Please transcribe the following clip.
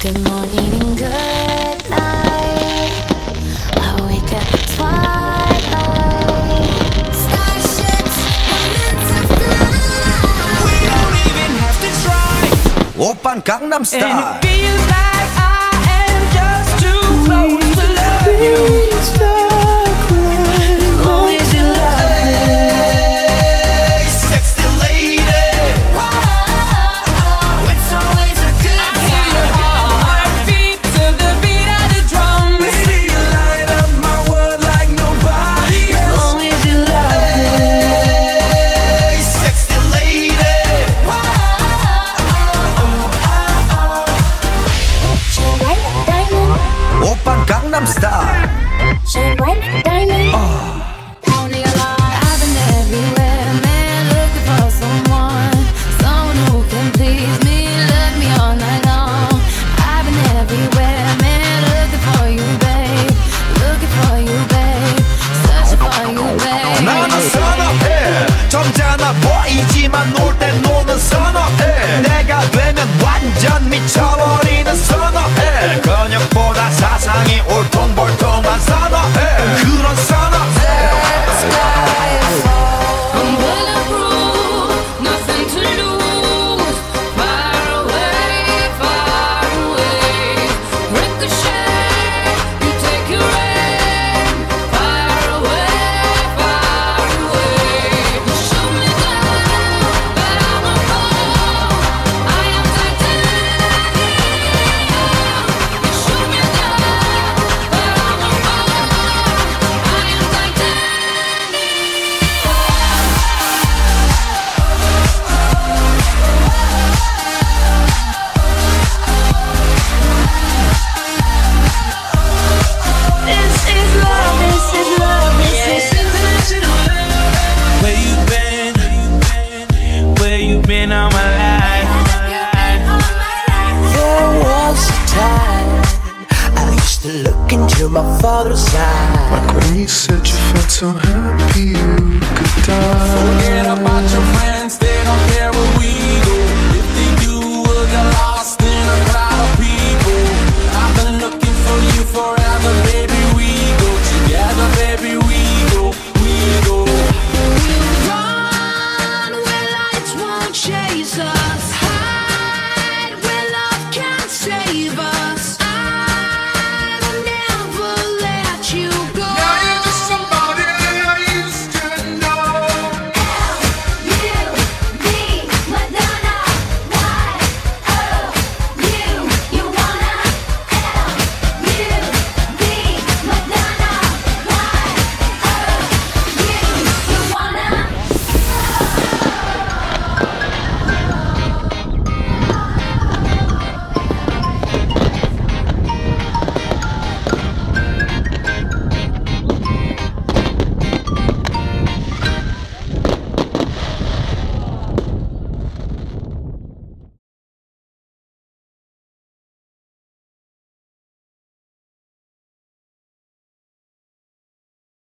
Good morning and good night. I wake up twilight. Starships. We don't even have to try. Gangnam Style. I'm stuck. to my father's side. Like when you said you felt so happy you could die. Forget about your friends, they don't care where we go. If they do, we'll get lost in a crowd of people. I've been looking for you forever, baby. We go together, baby. We go, we go. We'll run where lights won't chase us.